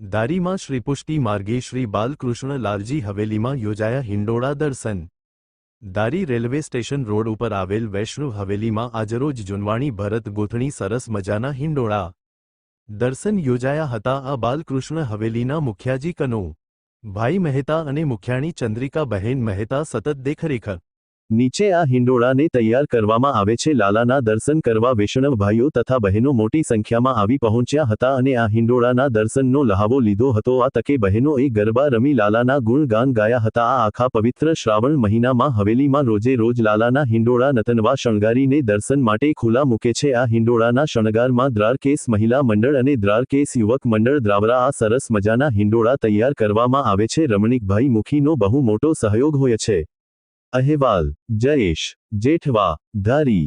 દારીમાં શ્રીપુષ્ટિ માર્ગે શ્રી બાલકૃષ્ણ લાલજી હવેલીમાં યોજાયા હિંડોળા દર્શન. દારી રેલવે સ્ટેશન રોડ ઉપર આવેલ વૈષ્ણવ હવેલીમાં આજરોજ જુનવાણી ભરત ગોથણી સરસ મજાના હિંડોળા. દર્શન યોજાયા હતા આ બાલકૃષ્ણ હવેલીના મુખ્યાજી કનો. ભાઈ મહેતા અને મુખ્યાણી ચંદ્રિકા બહેન મહેતા સતત દેખરેખ નીચે આ હિંડોળાને તૈયાર કરવામાં આવે છે. લાલાના દર્શન કરવા વૈષ્ણવ ભાઈઓ તથા બહેનો મોટી સંખ્યામાં આવી પહોંચ્યા હતા અને આ હિંડોળાના દર્શનનો લહાવો લીધો હતો. આ તકે બહેનોએ ગરબા રમી લાલાના ગુણગાન ગાયા હતા. આ આખા પવિત્ર શ્રાવણ મહિનામાં હવેલીમાં રોજે રોજ લાલાના હિંડોળા નતનવા શણગારીને દર્શન માટે ખુલ્લા મૂકે છે. આ હિંડોળાના શણગારમાં દ્રારકેસ મહિલા મંડળ અને દ્રારકેસ યુવક મંડળ દ્રાવરા આ સરસ મજાના હિંડોળા તૈયાર કરવામાં આવે છે. રમણીકભાઈ મુખીનો બહુ મોટો સહયોગ હોય છે. અહેવાલ જયેશ જેઠવા ધારી